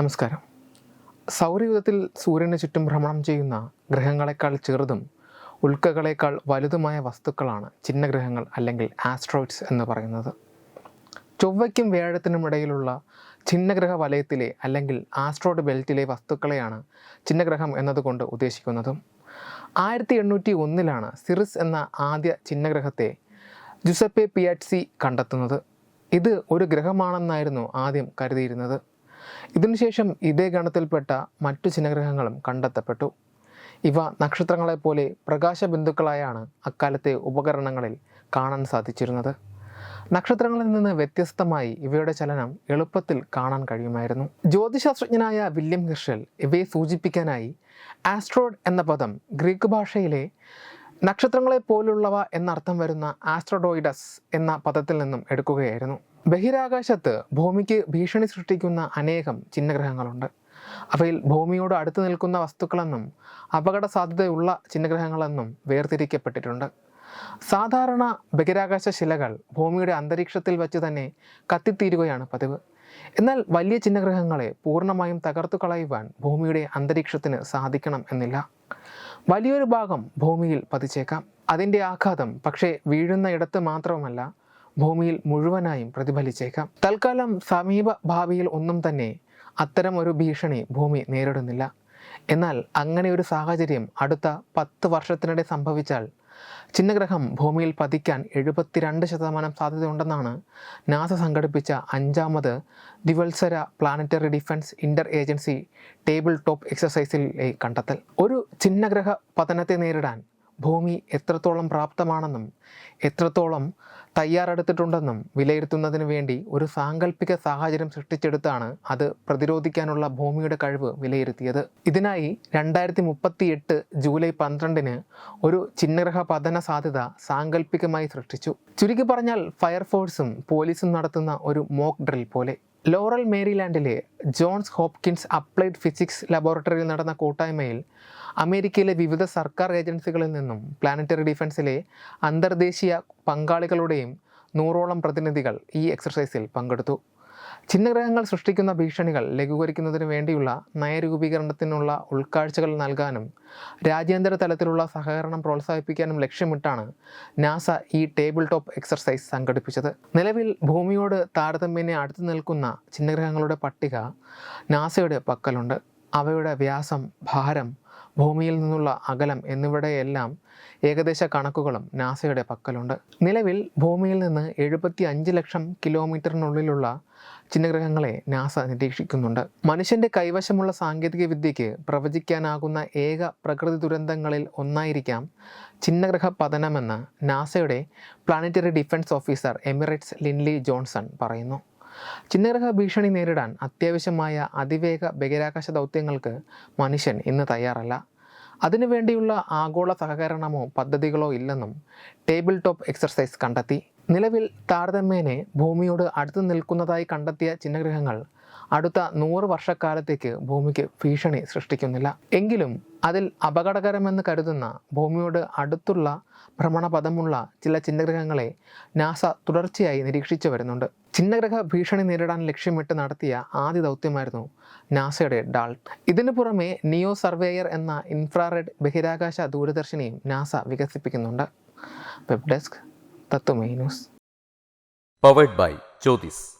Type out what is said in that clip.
നമസ്കാരം. സൗരയൂഥത്തിൽ സൂര്യന് ചുറ്റും ഭ്രമണം ചെയ്യുന്ന ഗ്രഹങ്ങളെക്കാൾ ചെറുതും ഉൽക്കകളേക്കാൾ വലുതുമായ വസ്തുക്കളാണ് ചിഹ്നഗ്രഹങ്ങൾ അല്ലെങ്കിൽ ആസ്ട്രോയിഡ്സ് എന്ന് പറയുന്നത്. ചൊവ്വയ്ക്കും വ്യാഴത്തിനും ഇടയിലുള്ള ചിഹ്നഗ്രഹ വലയത്തിലെ അല്ലെങ്കിൽ ആസ്ട്രോയിഡ് ബെൽറ്റിലെ വസ്തുക്കളെയാണ് ചിഹ്നഗ്രഹം എന്നതുകൊണ്ട് ഉദ്ദേശിക്കുന്നതും. ആയിരത്തി എണ്ണൂറ്റി ഒന്നിലാണ് സിറിസ് എന്ന ആദ്യ ചിഹ്നഗ്രഹത്തെ ജുസപ്പെ പിയാറ്റ്സി കണ്ടെത്തുന്നത്. ഇത് ഒരു ഗ്രഹമാണെന്നായിരുന്നു ആദ്യം കരുതിയിരുന്നത്. ഇതിനുശേഷം ഇതേ ഗണത്തിൽപ്പെട്ട മറ്റു ചിഹ്നഗ്രഹങ്ങളും കണ്ടെത്തപ്പെട്ടു. ഇവ നക്ഷത്രങ്ങളെപ്പോലെ പ്രകാശബിന്ദുക്കളായാണ് അക്കാലത്തെ ഉപകരണങ്ങളിൽ കാണാൻ സാധിച്ചിരുന്നത്. നക്ഷത്രങ്ങളിൽ നിന്ന് വ്യത്യസ്തമായി ഇവയുടെ ചലനം എളുപ്പത്തിൽ കാണാൻ കഴിയുമായിരുന്നു. ജ്യോതിശാസ്ത്രജ്ഞനായ വില്യം ഹിർഷൽ ഇവയെ സൂചിപ്പിക്കാനായി ആസ്ട്രോഡ് എന്ന പദം ഗ്രീക്ക് ഭാഷയിലെ നക്ഷത്രങ്ങളെ പോലുള്ളവ എന്നർത്ഥം വരുന്ന ആസ്ട്രോഡോയിഡസ് എന്ന പദത്തിൽ നിന്നും എടുക്കുകയായിരുന്നു. ബഹിരാകാശത്ത് ഭൂമിക്ക് ഭീഷണി സൃഷ്ടിക്കുന്ന അനേകം ചിഹ്നഗ്രഹങ്ങളുണ്ട്. അവയിൽ ഭൂമിയോട് അടുത്ത് നിൽക്കുന്ന വസ്തുക്കളെന്നും അപകട സാധ്യതയുള്ള ചിഹ്നഗ്രഹങ്ങളെന്നും വേർതിരിക്കപ്പെട്ടിട്ടുണ്ട്. സാധാരണ ബഹിരാകാശ ശിലകൾ ഭൂമിയുടെ അന്തരീക്ഷത്തിൽ വച്ച് തന്നെ കത്തിത്തീരുകയാണ് പതിവ്. എന്നാൽ വലിയ ചിഹ്നഗ്രഹങ്ങളെ പൂർണമായും തകർത്തു കളയുവാൻ ഭൂമിയുടെ അന്തരീക്ഷത്തിന് സാധിക്കണം എന്നില്ല. വലിയൊരു ഭാഗം ഭൂമിയിൽ പതിച്ചേക്കാം. അതിന്റെ ആഘാതം പക്ഷേ വീഴുന്ന ഇടത്ത് മാത്രമല്ല ഭൂമിയിൽ മുഴുവനായും പ്രതിഫലിച്ചേക്കാം. തൽക്കാലം സമീപ ഭാവിയിൽ ഒന്നും തന്നെ അത്തരം ഒരു ഭീഷണി ഭൂമി നേരിടുന്നില്ല. എന്നാൽ അങ്ങനെ ഒരു സാഹചര്യം അടുത്ത പത്ത് വർഷത്തിനിടെ സംഭവിച്ചാൽ ചിഹ്നഗ്രഹം ഭൂമിയിൽ പതിക്കാൻ എഴുപത്തിരണ്ട് ശതമാനം സാധ്യതയുണ്ടെന്നാണ് നാസ സംഘടിപ്പിച്ച അഞ്ചാമത് ദിവത്സര planetary defence inter agency table top എക്സസൈസിലെ കണ്ടെത്തൽ. ഒരു ചിഹ്നഗ്രഹ പതനത്തെ നേരിടാൻ ഭൂമി എത്രത്തോളം പ്രാപ്തമാണെന്നും എത്രത്തോളം തയ്യാറെടുത്തിട്ടുണ്ടെന്നും വിലയിരുത്തുന്നതിന് വേണ്ടി ഒരു സാങ്കല്പിക സാഹചര്യം സൃഷ്ടിച്ചെടുത്താണ് അത് പ്രതിരോധിക്കാനുള്ള ഭൂമിയുടെ കഴിവ് വിലയിരുത്തിയത്. ഇതിനായി രണ്ടായിരത്തി മുപ്പത്തി എട്ട് ജൂലൈ പന്ത്രണ്ടിന് ഒരു ചിഹ്നഗ്രഹ പതന സാധ്യത സാങ്കല്പികമായി സൃഷ്ടിച്ചു. ചുരുക്കി പറഞ്ഞാൽ ഫയർഫോഴ്സും പോലീസും നടത്തുന്ന ഒരു മോക്ക് ഡ്രിൽ പോലെ. ലോറൽ മേരിലാൻഡിലെ ജോൺസ് ഹോപ്കിൻസ് അപ്ലൈഡ് ഫിസിക്സ് ലബോറട്ടറിയിൽ നടന്ന കൂട്ടായ്മയിൽ അമേരിക്കയിലെ വിവിധ സർക്കാർ ഏജൻസികളിൽ നിന്നും പ്ലാനറ്ററി ഡിഫൻസിലെ അന്തർദേശീയ പങ്കാളികളുടെയും നൂറോളം പ്രതിനിധികൾ ഈ എക്സർസൈസിൽ പങ്കെടുത്തു. ചിഹ്നഗ്രഹങ്ങൾ സൃഷ്ടിക്കുന്ന ഭീഷണികൾ ലഘൂകരിക്കുന്നതിന് വേണ്ടിയുള്ള നയരൂപീകരണത്തിനുള്ള ഉൾക്കാഴ്ചകൾ നൽകാനും രാജ്യാന്തര തലത്തിലുള്ള സഹകരണം പ്രോത്സാഹിപ്പിക്കാനും ലക്ഷ്യമിട്ടാണ് നാസ ഈ ടേബിൾ ടോപ്പ് എക്സർസൈസ് സംഘടിപ്പിച്ചത്. നിലവിൽ ഭൂമിയോട് താരതമ്യേന അടുത്തു നിൽക്കുന്ന ചിഹ്നഗ്രഹങ്ങളുടെ പട്ടിക നാസയുടെ പക്കലുണ്ട്. അവയുടെ വ്യാസം ഭാരം ഭൂമിയിൽ നിന്നുള്ള അകലം എന്നിവയുടെയെല്ലാം ഏകദേശ കണക്കുകളും നാസയുടെ പക്കലുണ്ട്. നിലവിൽ ഭൂമിയിൽ നിന്ന് എഴുപത്തി അഞ്ച് ലക്ഷം കിലോമീറ്ററിനുള്ളിലുള്ള ചിഹ്നഗ്രഹങ്ങളെ നാസ നിരീക്ഷിക്കുന്നുണ്ട്. മനുഷ്യന്റെ കൈവശമുള്ള സാങ്കേതിക വിദ്യയ്ക്ക് പ്രവചിക്കാനാകുന്ന ഏക പ്രകൃതി ദുരന്തങ്ങളിൽ ഒന്നായിരിക്കാം ചിഹ്നഗ്രഹ പതനമെന്ന് നാസയുടെ planetary defence officer emeritus Lindley Johnson പറയുന്നു. ചിഹ്നഗ്രഹ ഭീഷണി നേരിടാൻ അത്യാവശ്യമായ അതിവേഗ ബഹിരാകാശ ദൗത്യങ്ങൾക്ക് മനുഷ്യൻ ഇന്ന് തയ്യാറല്ല. അതിനുവേണ്ടിയുള്ള ആഗോള സഹകരണമോ പദ്ധതികളോ ഇല്ലെന്നും ടേബിൾ ടോപ്പ് എക്സർസൈസ് കണ്ടെത്തി. നിലവിൽ താരതമ്യേനെ ഭൂമിയോട് അടുത്ത് നിൽക്കുന്നതായി കണ്ടെത്തിയ ചിഹ്നഗ്രഹങ്ങൾ അടുത്ത നൂറ് വർഷക്കാലത്തേക്ക് ഭൂമിക്ക് ഭീഷണി സൃഷ്ടിക്കുന്നില്ല. എങ്കിലും അതിൽ അപകടകരമെന്ന് കരുതുന്ന ഭൂമിയോട് അടുത്തുള്ള ഭ്രമണപഥമുള്ള ചില ചിഹ്നഗ്രഹങ്ങളെ നാസ തുടർച്ചയായി നിരീക്ഷിച്ചു വരുന്നുണ്ട്. ചിഹ്നഗ്രഹ ഭീഷണി നേരിടാൻ ലക്ഷ്യമിട്ട് നടത്തിയ ആദ്യ ദൗത്യമായിരുന്നു നാസയുടെ ഡാൾട്ട് ഇതിനു പുറമെ നിയോ സർവേയർ എന്ന ഇൻഫ്രാറെഡ് ബഹിരാകാശ ദൂരദർശിനിയും NASA വികസിപ്പിക്കുന്നുണ്ട്. Web desk Tatwamayi news. Powered by Jyothis